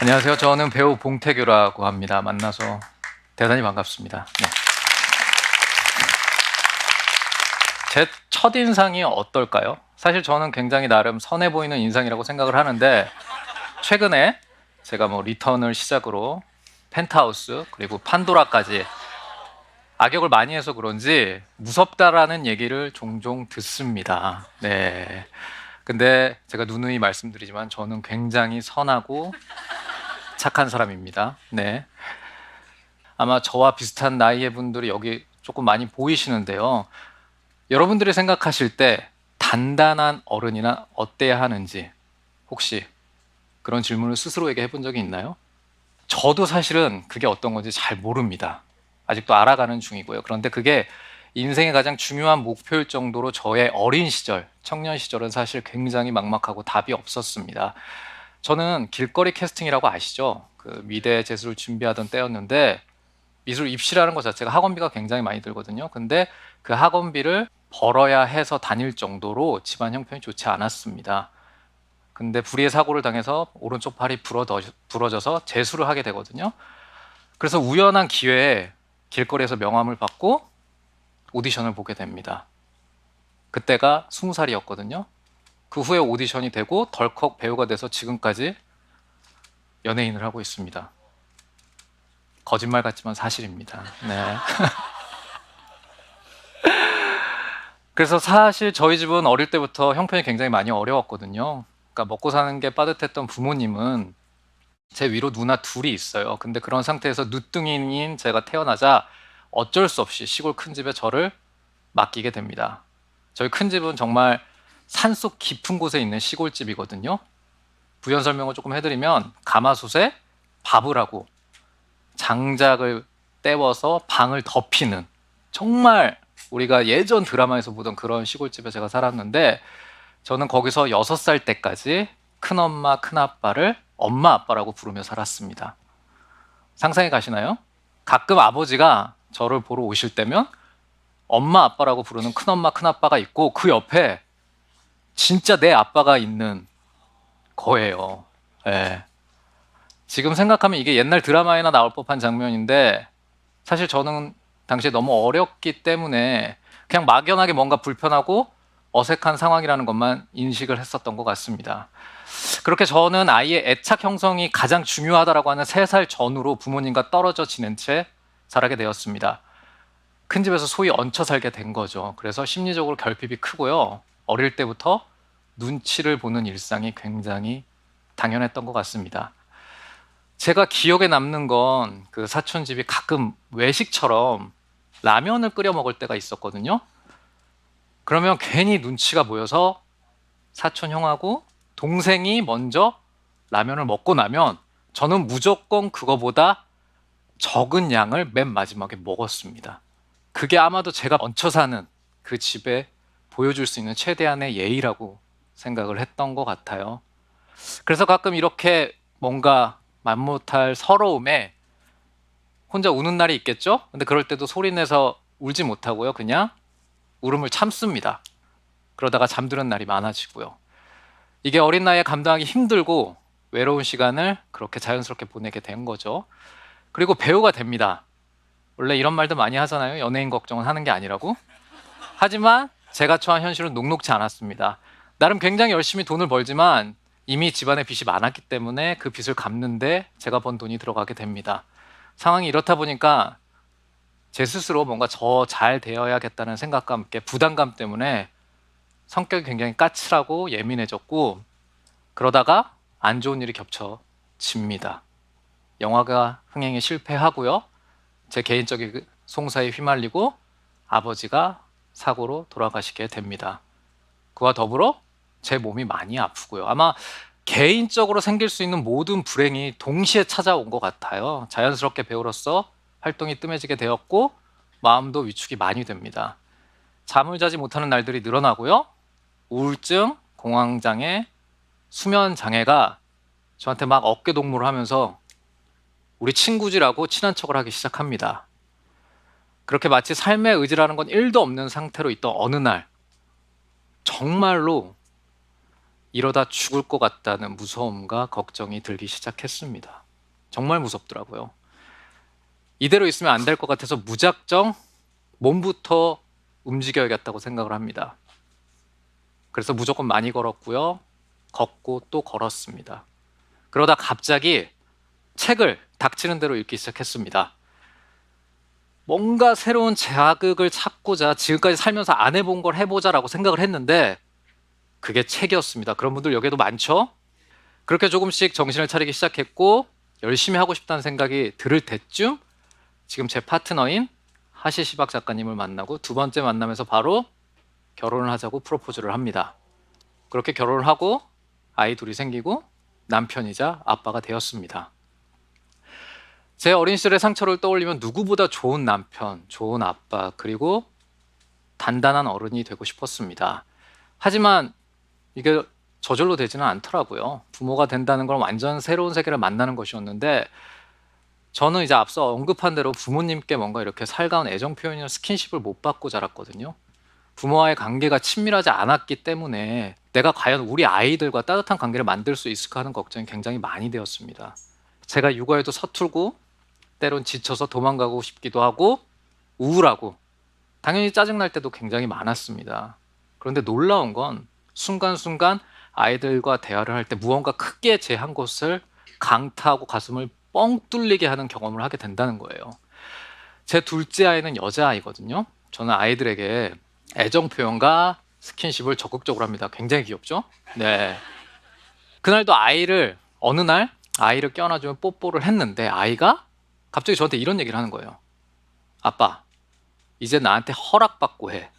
안녕하세요. 저는 배우 봉태규라고 합니다. 만나서 대단히 반갑습니다. 네. 제 첫인상이 어떨까요? 사실 저는 굉장히 나름 선해 보이는 인상이라고 생각을 하는데 최근에 제가 뭐 리턴을 시작으로 펜트하우스 그리고 판도라까지 악역을 많이 해서 그런지 무섭다라는 얘기를 종종 듣습니다. 네. 근데 제가 누누이 말씀드리지만 저는 굉장히 선하고 착한 사람입니다. 네. 아마 저와 비슷한 나이의 분들이 여기 조금 많이 보이시는데요. 여러분들이 생각하실 때 단단한 어른이나 어때야 하는지 혹시 그런 질문을 스스로에게 해본 적이 있나요? 저도 사실은 그게 어떤 건지 잘 모릅니다. 아직도 알아가는 중이고요. 그런데 그게 인생의 가장 중요한 목표일 정도로 저의 어린 시절, 청년 시절은 사실 굉장히 막막하고 답이 없었습니다. 저는 길거리 캐스팅이라고 아시죠? 그 미대 재수를 준비하던 때였는데 미술 입시라는 것 자체가 학원비가 굉장히 많이 들거든요. 근데 그 학원비를 벌어야 해서 다닐 정도로 집안 형편이 좋지 않았습니다. 근데 불의의 사고를 당해서 오른쪽 팔이 부러져, 부러져서 재수를 하게 되거든요. 그래서 우연한 기회에 길거리에서 명함을 받고 오디션을 보게 됩니다. 그때가 스무 살이었거든요. 그 후에 오디션이 되고 덜컥 배우가 돼서 지금까지 연예인을 하고 있습니다. 거짓말 같지만 사실입니다. 네. 그래서 사실 저희 집은 어릴 때부터 형편이 굉장히 많이 어려웠거든요. 그러니까 먹고 사는 게 빠듯했던 부모님은 제 위로 누나 둘이 있어요. 근데 그런 상태에서 누뚱이인 제가 태어나자 어쩔 수 없이 시골 큰 집에 저를 맡기게 됩니다. 저희 큰 집은 정말 산속 깊은 곳에 있는 시골집이거든요. 부연 설명을 조금 해드리면 가마솥에 밥을 하고 장작을 떼워서 방을 덮이는 정말 우리가 예전 드라마에서 보던 그런 시골집에 제가 살았는데 저는 거기서 여섯 살 때까지 큰엄마, 큰아빠를 엄마, 아빠라고 부르며 살았습니다. 상상해 가시나요? 가끔 아버지가 저를 보러 오실 때면 엄마, 아빠라고 부르는 큰엄마, 큰아빠가 있고 그 옆에 진짜 내 아빠가 있는 거예요. 예. 지금 생각하면 이게 옛날 드라마에나 나올 법한 장면인데 사실 저는 당시에 너무 어렸기 때문에 그냥 막연하게 뭔가 불편하고 어색한 상황이라는 것만 인식을 했었던 것 같습니다. 그렇게 저는 아이의 애착 형성이 가장 중요하다라고 하는 세살 전후로 부모님과 떨어져 지낸 채 자라게 되었습니다. 큰 집에서 소위 얹혀 살게 된 거죠. 그래서 심리적으로 결핍이 크고요. 어릴 때부터 눈치를 보는 일상이 굉장히 당연했던 것 같습니다. 제가 기억에 남는 건 그 사촌 집이 가끔 외식처럼 라면을 끓여 먹을 때가 있었거든요. 그러면 괜히 눈치가 보여서 사촌 형하고 동생이 먼저 라면을 먹고 나면 저는 무조건 그거보다 적은 양을 맨 마지막에 먹었습니다. 그게 아마도 제가 얹혀 사는 그 집에 보여줄 수 있는 최대한의 예의라고 생각을 했던 것 같아요. 그래서 가끔 이렇게 뭔가 맘못할 서러움에 혼자 우는 날이 있겠죠? 근데 그럴 때도 소리 내서 울지 못하고요. 그냥 울음을 참습니다. 그러다가 잠드는 날이 많아지고요. 이게 어린 나이에 감당하기 힘들고 외로운 시간을 그렇게 자연스럽게 보내게 된 거죠. 그리고 배우가 됩니다. 원래 이런 말도 많이 하잖아요. 연예인 걱정은 하는 게 아니라고. 하지만 제가 처한 현실은 녹록지 않았습니다. 나름 굉장히 열심히 돈을 벌지만 이미 집안에 빚이 많았기 때문에 그 빚을 갚는데 제가 번 돈이 들어가게 됩니다. 상황이 이렇다 보니까 제 스스로 뭔가 저 잘 되어야겠다는 생각과 함께 부담감 때문에 성격이 굉장히 까칠하고 예민해졌고 그러다가 안 좋은 일이 겹쳐집니다. 영화가 흥행에 실패하고요. 제 개인적인 그 송사에 휘말리고 아버지가 사고로 돌아가시게 됩니다. 그와 더불어 제 몸이 많이 아프고요. 아마 개인적으로 생길 수 있는 모든 불행이 동시에 찾아온 것 같아요. 자연스럽게 배우로서 활동이 뜸해지게 되었고 마음도 위축이 많이 됩니다. 잠을 자지 못하는 날들이 늘어나고요. 우울증, 공황장애, 수면 장애가 저한테 막 어깨 동무를 하면서 우리 친구지라고 친한 척을 하기 시작합니다. 그렇게 마치 삶의 의지라는 건 1도 없는 상태로 있던 어느 날 정말로 이러다 죽을 것 같다는 무서움과 걱정이 들기 시작했습니다. 정말 무섭더라고요. 이대로 있으면 안 될 것 같아서 무작정 몸부터 움직여야겠다고 생각을 합니다. 그래서 무조건 많이 걸었고요. 걷고 또 걸었습니다. 그러다 갑자기 책을 닥치는 대로 읽기 시작했습니다. 뭔가 새로운 자극을 찾고자 지금까지 살면서 안 해본 걸 해보자라고 생각을 했는데 그게 책이었습니다. 그런 분들 여기에도 많죠? 그렇게 조금씩 정신을 차리기 시작했고 열심히 하고 싶다는 생각이 들을 때쯤 지금 제 파트너인 하시 시박 작가님을 만나고 두 번째 만남에서 바로 결혼을 하자고 프로포즈를 합니다. 그렇게 결혼을 하고 아이 둘이 생기고 남편이자 아빠가 되었습니다. 제 어린 시절의 상처를 떠올리면 누구보다 좋은 남편, 좋은 아빠, 그리고 단단한 어른이 되고 싶었습니다. 하지만 이게 저절로 되지는 않더라고요. 부모가 된다는 건 완전 새로운 세계를 만나는 것이었는데 저는 이제 앞서 언급한 대로 부모님께 뭔가 이렇게 살가운 애정 표현이나 스킨십을 못 받고 자랐거든요. 부모와의 관계가 친밀하지 않았기 때문에 내가 과연 우리 아이들과 따뜻한 관계를 만들 수 있을까 하는 걱정이 굉장히 많이 되었습니다. 제가 육아에도 서툴고 때론 지쳐서 도망가고 싶기도 하고 우울하고 당연히 짜증날 때도 굉장히 많았습니다. 그런데 놀라운 건 순간순간 아이들과 대화를 할 때 무언가 크게 제한 곳을 강타하고 가슴을 뻥 뚫리게 하는 경험을 하게 된다는 거예요. 제 둘째 아이는 여자아이거든요. 저는 아이들에게 애정 표현과 스킨십을 적극적으로 합니다. 굉장히 귀엽죠? 네. 그날도 아이를 어느 날 아이를 껴안아주면 뽀뽀를 했는데 아이가 갑자기 저한테 이런 얘기를 하는 거예요. 아빠, 이제 나한테 허락받고 해.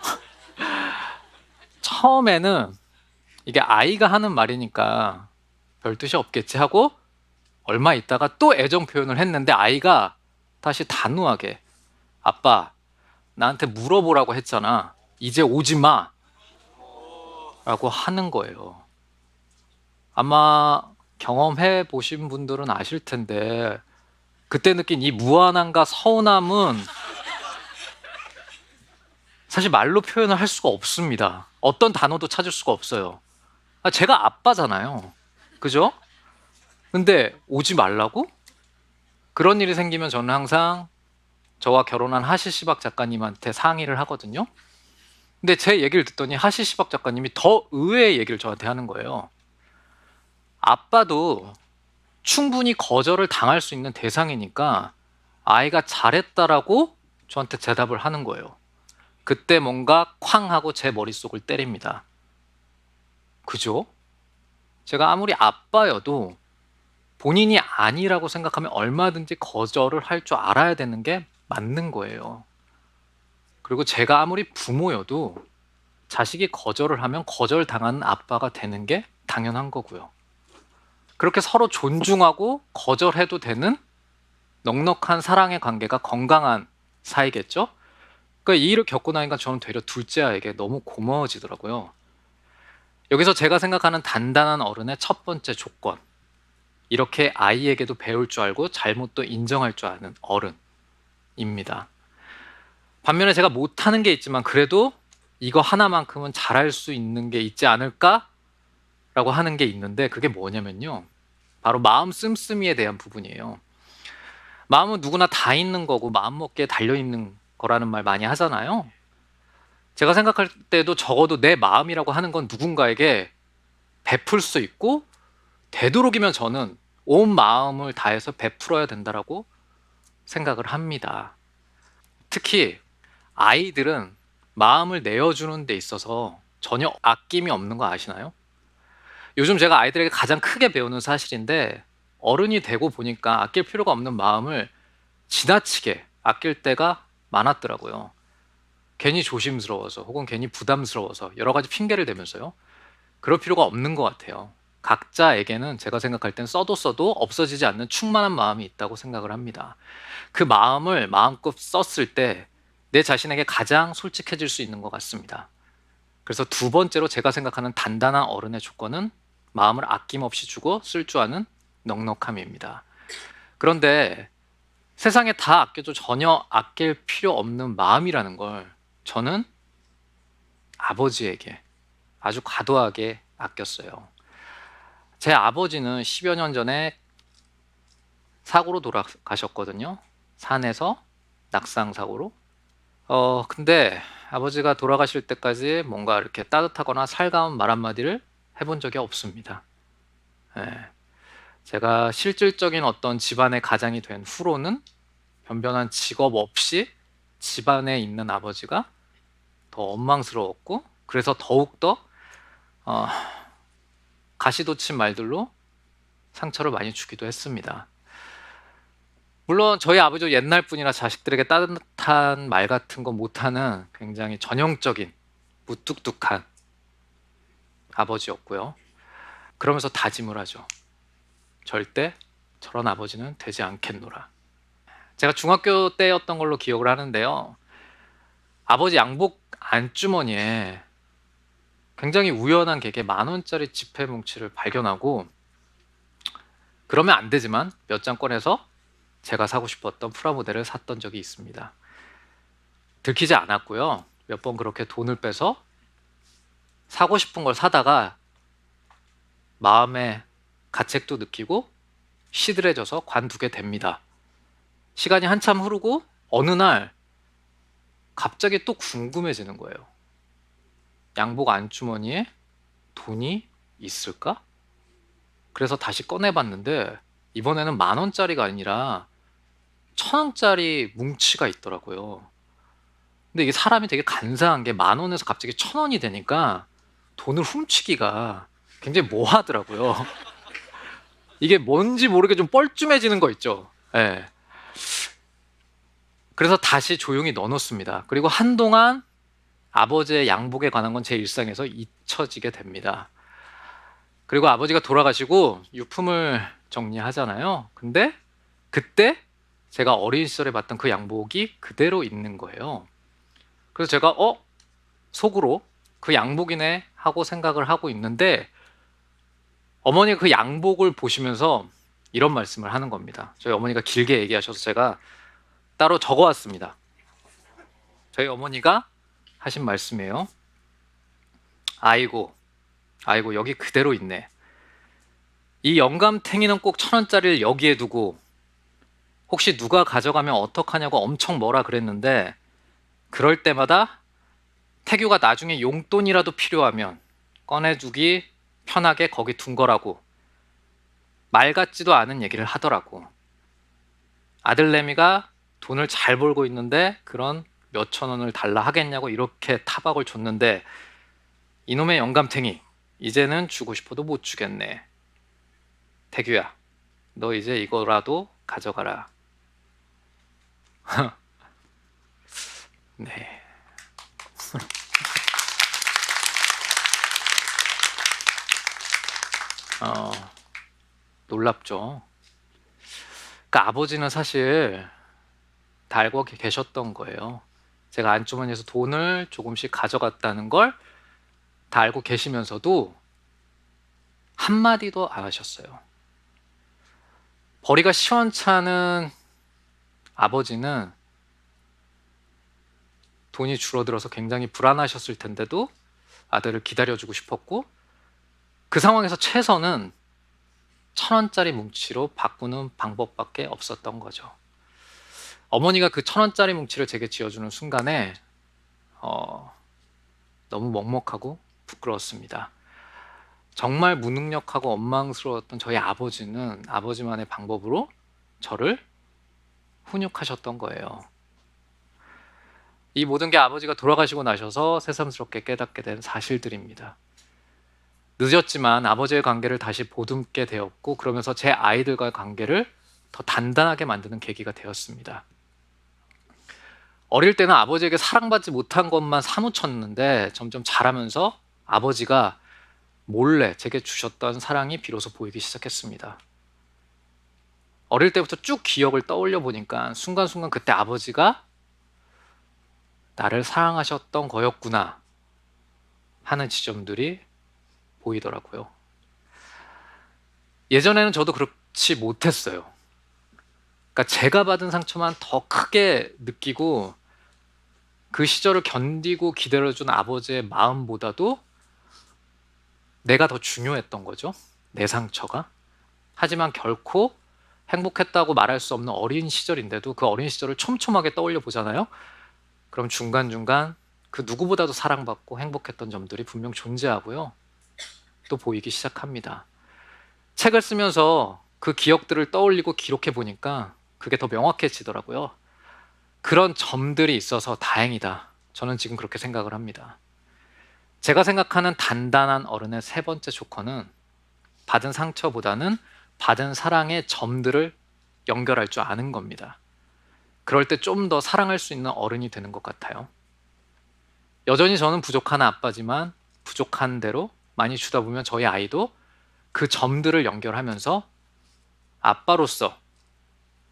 처음에는 이게 아이가 하는 말이니까 별 뜻이 없겠지 하고 얼마 있다가 또 애정 표현을 했는데 아이가 다시 단호하게 아빠 나한테 물어보라고 했잖아 이제 오지 마 라고 하는 거예요 아마 경험해 보신 분들은 아실 텐데 그때 느낀 이 무한함과 서운함은 사실 말로 표현을 할 수가 없습니다. 어떤 단어도 찾을 수가 없어요. 아, 제가 아빠잖아요. 그죠? 근데 오지 말라고? 그런 일이 생기면 저는 항상 저와 결혼한 하시 시박 작가님한테 상의를 하거든요. 근데 제 얘기를 듣더니 하시 시박 작가님이 더 의외의 얘기를 저한테 하는 거예요. 아빠도 충분히 거절을 당할 수 있는 대상이니까 아이가 잘했다라고 저한테 대답을 하는 거예요. 그때 뭔가 쾅 하고 제 머릿속을 때립니다. 그죠? 제가 아무리 아빠여도 본인이 아니라고 생각하면 얼마든지 거절을 할 줄 알아야 되는 게 맞는 거예요. 그리고 제가 아무리 부모여도 자식이 거절을 하면 거절당하는 아빠가 되는 게 당연한 거고요. 그렇게 서로 존중하고 거절해도 되는 넉넉한 사랑의 관계가 건강한 사이겠죠? 그러니까 이 일을 겪고 나니까 저는 되려 둘째 아이에게 너무 고마워지더라고요. 여기서 제가 생각하는 단단한 어른의 첫 번째 조건. 이렇게 아이에게도 배울 줄 알고 잘못도 인정할 줄 아는 어른입니다. 반면에 제가 못하는 게 있지만 그래도 이거 하나만큼은 잘할 수 있는 게 있지 않을까? 라고 하는 게 있는데 그게 뭐냐면요. 바로 마음 씀씀이에 대한 부분이에요. 마음은 누구나 다 있는 거고 마음 먹기에 달려 있는 거라는 말 많이 하잖아요. 제가 생각할 때도 적어도 내 마음이라고 하는 건 누군가에게 베풀 수 있고 되도록이면 저는 온 마음을 다해서 베풀어야 된다라고 생각을 합니다. 특히 아이들은 마음을 내어주는 데 있어서 전혀 아낌이 없는 거 아시나요? 요즘 제가 아이들에게 가장 크게 배우는 사실인데 어른이 되고 보니까 아낄 필요가 없는 마음을 지나치게 아낄 때가 많았더라고요. 괜히 조심스러워서 혹은 괜히 부담스러워서 여러 가지 핑계를 대면서요. 그럴 필요가 없는 것 같아요. 각자에게는 제가 생각할 땐 써도 써도 없어지지 않는 충만한 마음이 있다고 생각을 합니다. 그 마음을 마음껏 썼을 때 내 자신에게 가장 솔직해질 수 있는 것 같습니다. 그래서 두 번째로 제가 생각하는 단단한 어른의 조건은 마음을 아낌없이 주고 쓸 줄 아는 넉넉함입니다. 그런데 세상에 다 아껴도 전혀 아낄 필요 없는 마음이라는 걸 저는 아버지에게 아주 과도하게 아꼈어요. 제 아버지는 10여 년 전에 사고로 돌아가셨거든요. 산에서 낙상 사고로. 어, 근데 아버지가 돌아가실 때까지 뭔가 이렇게 따뜻하거나 살가운 말 한마디를 해본 적이 없습니다. 예. 제가 실질적인 어떤 집안의 가장이 된 후로는 변변한 직업 없이 집안에 있는 아버지가 더 원망스러웠고 그래서 더욱더 어, 가시돋친 말들로 상처를 많이 주기도 했습니다. 물론 저희 아버지 옛날 분이라 자식들에게 따뜻한 말 같은 거 못하는 굉장히 전형적인 무뚝뚝한 아버지였고요. 그러면서 다짐을 하죠. 절대 저런 아버지는 되지 않겠노라. 제가 중학교 때였던 걸로 기억을 하는데요. 아버지 양복 안주머니에 굉장히 우연한 계게 만 원짜리 지폐 뭉치를 발견하고 그러면 안 되지만 몇 장 꺼내서 제가 사고 싶었던 프라모델을 샀던 적이 있습니다. 들키지 않았고요. 몇 번 그렇게 돈을 빼서 사고 싶은 걸 사다가 마음에 가책도 느끼고 시들해져서 관두게 됩니다. 시간이 한참 흐르고 어느 날 갑자기 또 궁금해지는 거예요. 양복 안주머니에 돈이 있을까? 그래서 다시 꺼내봤는데 이번에는 만 원짜리가 아니라 천 원짜리 뭉치가 있더라고요. 근데 이게 사람이 되게 간사한 게 만 원에서 갑자기 천 원이 되니까 돈을 훔치기가 굉장히 모하더라고요. 이게 뭔지 모르게 좀 뻘쭘해지는 거 있죠. 예. 그래서 다시 조용히 넣어놓습니다. 그리고 한동안 아버지의 양복에 관한 건 제 일상에서 잊혀지게 됩니다. 그리고 아버지가 돌아가시고 유품을 정리하잖아요. 근데 그때 제가 어린 시절에 봤던 그 양복이 그대로 있는 거예요. 그래서 제가 어 속으로 그 양복이네 하고 생각을 하고 있는데 어머니가 그 양복을 보시면서 이런 말씀을 하는 겁니다. 저희 어머니가 길게 얘기하셔서 제가 따로 적어왔습니다. 저희 어머니가 하신 말씀이에요. 아이고, 아이고, 여기 그대로 있네. 이 영감탱이는 꼭 천 원짜리를 여기에 두고 혹시 누가 가져가면 어떡하냐고 엄청 뭐라 그랬는데 그럴 때마다 태규가 나중에 용돈이라도 필요하면 꺼내주기 편하게 거기 둔 거라고 말 같지도 않은 얘기를 하더라고. 아들내미가 돈을 잘 벌고 있는데 그런 몇천 원을 달라 하겠냐고 이렇게 타박을 줬는데 이놈의 영감탱이 이제는 주고 싶어도 못 주겠네. 태규야, 너 이제 이거라도 가져가라. 네. 어, 놀랍죠. 그러니까 아버지는 사실 다 알고 계셨던 거예요. 제가 안주머니에서 돈을 조금씩 가져갔다는 걸 다 알고 계시면서도 한마디도 안 하셨어요. 벌이가 시원찮은 아버지는 돈이 줄어들어서 굉장히 불안하셨을 텐데도 아들을 기다려주고 싶었고 그 상황에서 최선은 천 원짜리 뭉치로 바꾸는 방법밖에 없었던 거죠. 어머니가 그 천 원짜리 뭉치를 제게 지어주는 순간에 어, 너무 먹먹하고 부끄러웠습니다. 정말 무능력하고 원망스러웠던 저희 아버지는 아버지만의 방법으로 저를 훈육하셨던 거예요. 이 모든 게 아버지가 돌아가시고 나셔서 새삼스럽게 깨닫게 된 사실들입니다. 늦었지만 아버지의 관계를 다시 보듬게 되었고 그러면서 제 아이들과의 관계를 더 단단하게 만드는 계기가 되었습니다. 어릴 때는 아버지에게 사랑받지 못한 것만 사무쳤는데 점점 자라면서 아버지가 몰래 제게 주셨던 사랑이 비로소 보이기 시작했습니다. 어릴 때부터 쭉 기억을 떠올려 보니까 순간순간 그때 아버지가 나를 사랑하셨던 거였구나 하는 지점들이 보이더라고요. 예전에는 저도 그렇지 못했어요. 그러니까 제가 받은 상처만 더 크게 느끼고 그 시절을 견디고 기다려준 아버지의 마음보다도 내가 더 중요했던 거죠. 내 상처가. 하지만 결코 행복했다고 말할 수 없는 어린 시절인데도 그 어린 시절을 촘촘하게 떠올려 보잖아요. 그럼 중간중간 그 누구보다도 사랑받고 행복했던 점들이 분명 존재하고요. 또 보이기 시작합니다. 책을 쓰면서 그 기억들을 떠올리고 기록해 보니까 그게 더 명확해지더라고요. 그런 점들이 있어서 다행이다. 저는 지금 그렇게 생각을 합니다. 제가 생각하는 단단한 어른의 세 번째 조건은 받은 상처보다는 받은 사랑의 점들을 연결할 줄 아는 겁니다. 그럴 때 좀 더 사랑할 수 있는 어른이 되는 것 같아요. 여전히 저는 부족한 아빠지만 부족한 대로 많이 주다 보면 저희 아이도 그 점들을 연결하면서 아빠로서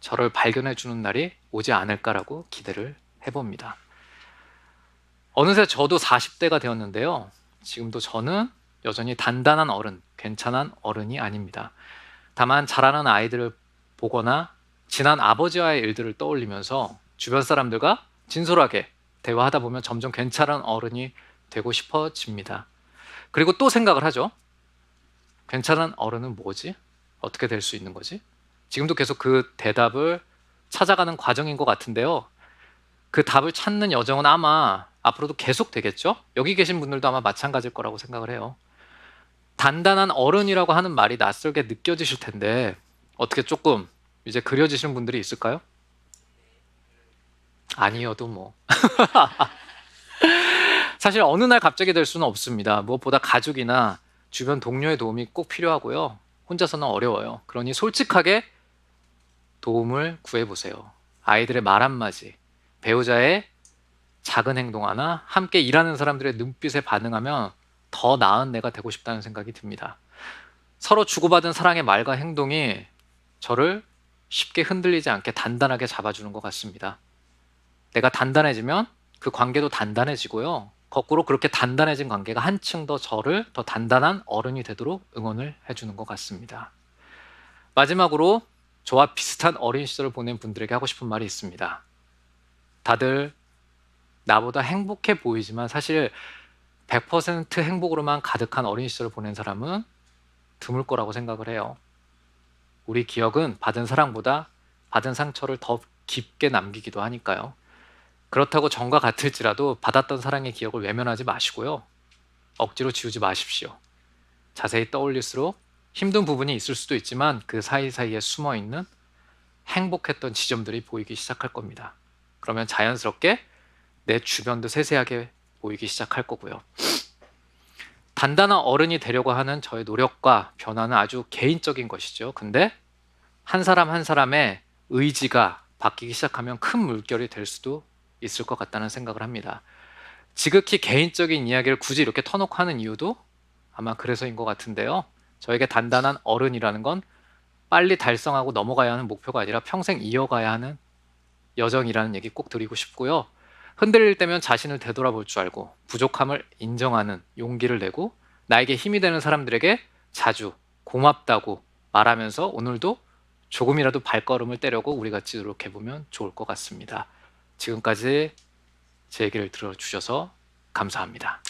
저를 발견해 주는 날이 오지 않을까라고 기대를 해봅니다. 어느새 저도 40대가 되었는데요. 지금도 저는 여전히 단단한 어른, 괜찮은 어른이 아닙니다. 다만 자라는 아이들을 보거나 지난 아버지와의 일들을 떠올리면서 주변 사람들과 진솔하게 대화하다 보면 점점 괜찮은 어른이 되고 싶어집니다. 그리고 또 생각을 하죠. 괜찮은 어른은 뭐지? 어떻게 될 수 있는 거지? 지금도 계속 그 대답을 찾아가는 과정인 것 같은데요. 그 답을 찾는 여정은 아마 앞으로도 계속 되겠죠? 여기 계신 분들도 아마 마찬가지일 거라고 생각을 해요. 단단한 어른이라고 하는 말이 낯설게 느껴지실 텐데 어떻게 조금 이제 그려지시는 분들이 있을까요? 아니어도 뭐. 사실 어느 날 갑자기 될 수는 없습니다. 무엇보다 가족이나 주변 동료의 도움이 꼭 필요하고요. 혼자서는 어려워요. 그러니 솔직하게 도움을 구해보세요. 아이들의 말 한마디, 배우자의 작은 행동 하나, 함께 일하는 사람들의 눈빛에 반응하면 더 나은 내가 되고 싶다는 생각이 듭니다. 서로 주고받은 사랑의 말과 행동이 저를 쉽게 흔들리지 않게 단단하게 잡아주는 것 같습니다. 내가 단단해지면 그 관계도 단단해지고요. 거꾸로 그렇게 단단해진 관계가 한층 더 저를 더 단단한 어른이 되도록 응원을 해주는 것 같습니다. 마지막으로 저와 비슷한 어린 시절을 보낸 분들에게 하고 싶은 말이 있습니다. 다들 나보다 행복해 보이지만 사실 100% 행복으로만 가득한 어린 시절을 보낸 사람은 드물 거라고 생각을 해요. 우리 기억은 받은 사랑보다 받은 상처를 더 깊게 남기기도 하니까요. 그렇다고 전과 같을지라도 받았던 사랑의 기억을 외면하지 마시고요. 억지로 지우지 마십시오. 자세히 떠올릴수록 힘든 부분이 있을 수도 있지만 그 사이사이에 숨어 있는 행복했던 지점들이 보이기 시작할 겁니다. 그러면 자연스럽게 내 주변도 세세하게 보이기 시작할 거고요. 단단한 어른이 되려고 하는 저의 노력과 변화는 아주 개인적인 것이죠. 근데 한 사람 한 사람의 의지가 바뀌기 시작하면 큰 물결이 될 수도 있을 것 같다는 생각을 합니다. 지극히 개인적인 이야기를 굳이 이렇게 터놓고 하는 이유도 아마 그래서인 것 같은데요. 저에게 단단한 어른이라는 건 빨리 달성하고 넘어가야 하는 목표가 아니라 평생 이어가야 하는 여정이라는 얘기 꼭 드리고 싶고요. 흔들릴 때면 자신을 되돌아볼 줄 알고 부족함을 인정하는 용기를 내고 나에게 힘이 되는 사람들에게 자주 고맙다고 말하면서 오늘도 조금이라도 발걸음을 떼려고 우리 같이 노력해 보면 좋을 것 같습니다. 지금까지 제 얘기를 들어주셔서 감사합니다.